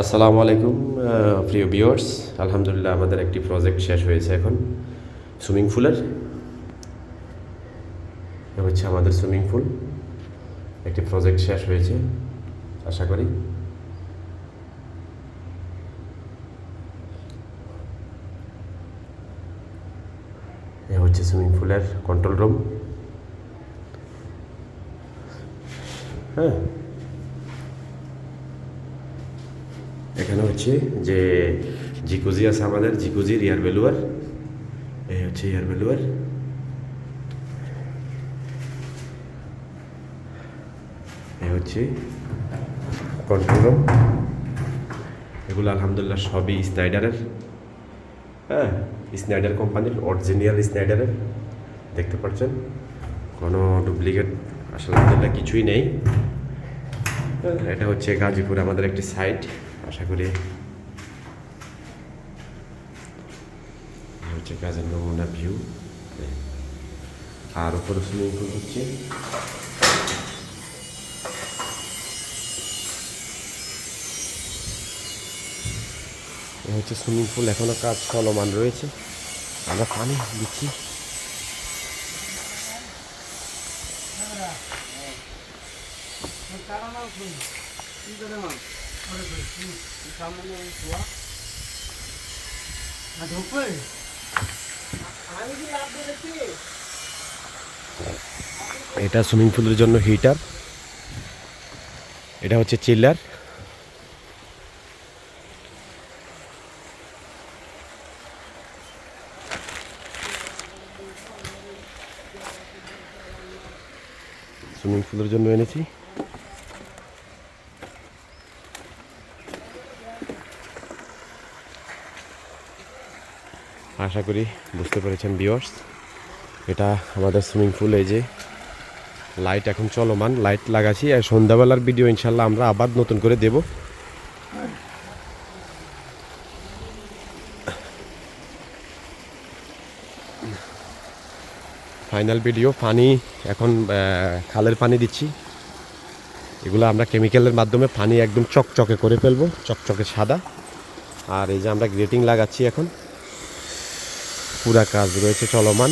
আসসালামু আলাইকুম প্রিয় ভিউয়ার্স। আলহামদুলিল্লাহ, আমাদের একটি প্রজেক্ট শেষ হয়েছে এখন, সুইমিং পুলের। হচ্ছে আমাদের সুইমিং পুল। একটি প্রজেক্ট শেষ হয়েছে, আশা করি। এ হচ্ছে সুইমিং পুলের কন্ট্রোল রুম হ্যাঁ। এখানে হচ্ছে যে জিকুজি আছে আমাদের, জিকুজির ইয়ার বেলুয়ার এই হচ্ছে ইয়ার বেলুয়ার এই হচ্ছে কন্ট্রোল রুম এগুলো আলহামদুলিল্লাহ সবই স্নাইডারের। হ্যাঁ স্নাইডার কোম্পানির অরিজিনাল স্নাইডারের। দেখতে পাচ্ছেন? কোনো ডুপ্লিকেট আসলে কিছুই নেই। এটা হচ্ছে গাজীপুর আমাদের একটি সাইট আশা করি হচ্ছে কাজের নমুনা ভিউ আর উপরে সুইমিং পুল হচ্ছে। হচ্ছে সুইমিং পুল এখনও কাজ চলমান রয়েছে। আমরা পানি দিচ্ছি। এটা সুইমিং পুলের জন্য হিটার। এটা হচ্ছে চিল্লার সুইমিং পুলের জন্য এনেছি। আশা করি বুঝতে পেরেছেন বিয়ার্স এটা আমাদের সুইমিং পুল এই যে লাইট এখন চলমান লাইট লাগাচ্ছি। আর সন্ধ্যাবেলার ভিডিও ইনশাল্লাহ আমরা আবার নতুন করে দেব। ফাইনাল ভিডিও পানি, এখন খালের পানি দিচ্ছি। এগুলো আমরা কেমিক্যালের মাধ্যমে পানি একদম চকচকে করে ফেলব, চকচকে সাদা। আর এই যে আমরা গ্রেটিং লাগাচ্ছি এখন। পুরা কাজ রয়েছে, চলমান।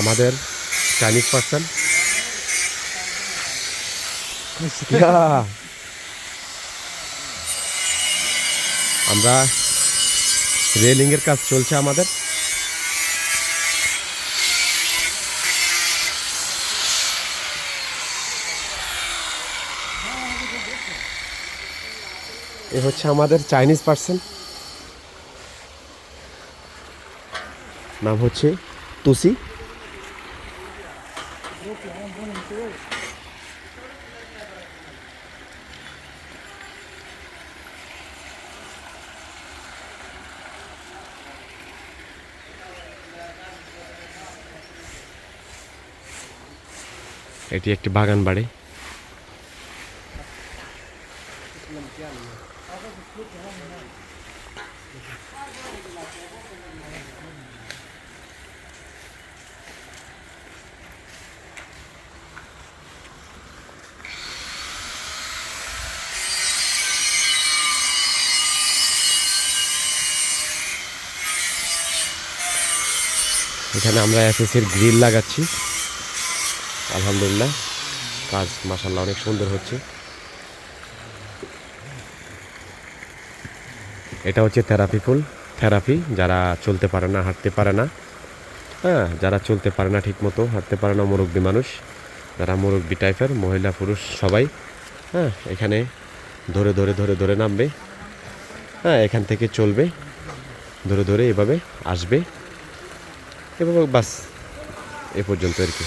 আমাদের চাইনিজ পার্সন। আমরা রেলিংয়ের কাজ চলছে আমাদের। এ হচ্ছে আমাদের চাইনিজ পার্সন। নাম হচ্ছে তুসি। এটি একটি বাগান বাড়ি। এখানে আমরা এসএসির গ্রিল লাগাচ্ছি। আলহামদুলিল্লাহ, কাজ মাসাল্লাহ অনেক সুন্দর হচ্ছে। এটা হচ্ছে থেরাপি ফুল থেরাপি, যারা চলতে পারে না, হাঁটতে পারে না। হ্যাঁ যারা চলতে পারে না ঠিকমতো, হাঁটতে পারে না, মুরব্বী মানুষ, যারা মুরব্বী টাইপের, মহিলা, পুরুষ, সবাই হ্যাঁ এখানে ধরে ধরে ধরে ধরে নামবে। হ্যাঁ এখান থেকে চলবে, ধরে ধরে এভাবে আসবে। এভাবে বাস এ পর্যন্ত আর কি